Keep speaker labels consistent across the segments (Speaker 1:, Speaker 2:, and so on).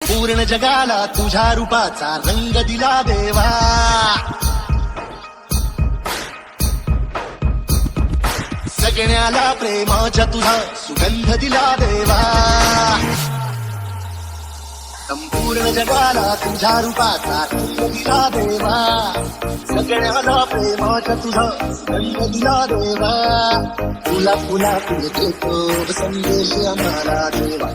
Speaker 1: पूर्ण जगाला तुझ्या रूपाचा रंग दिला देवा. सगळ्याला प्रेमाच्या तुझा सुगंध दिला देवा. संपूर्ण जगाला तुझ्या रूपाचा दिला देवा. सगळ्याला प्रेमाचा तुझा. सुगंध दिला देवा. तुला फुला देतो संदेश आम्हाला देवा.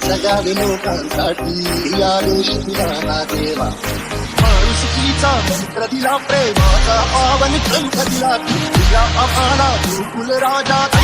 Speaker 1: सगळ्या लोकांसाठी या देश तुला देवा. माणुसकीचा मंत्र दिला प्रेमाचा. पावन ग्रंथ दिला. तुझ्या आम्हाला गुरुकुल राजा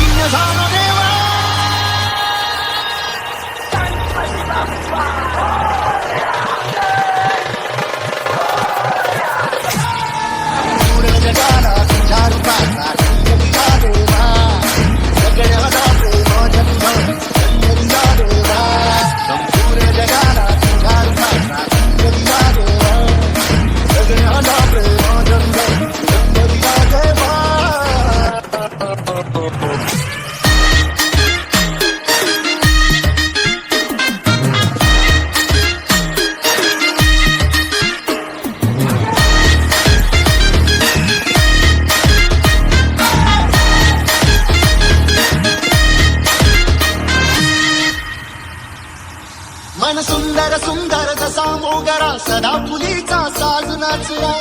Speaker 1: मन सुंदर सुंदर जसा मोगरा सदा फुलीचा साज नाचला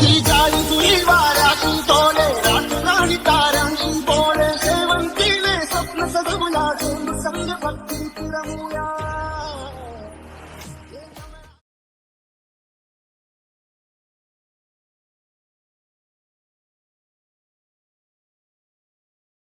Speaker 1: ही जाळी तुली वाऱ्यातून तोले रात्री ताऱ्यांनी बोले शेवंतीने स्वप्न सजवला संग फक्त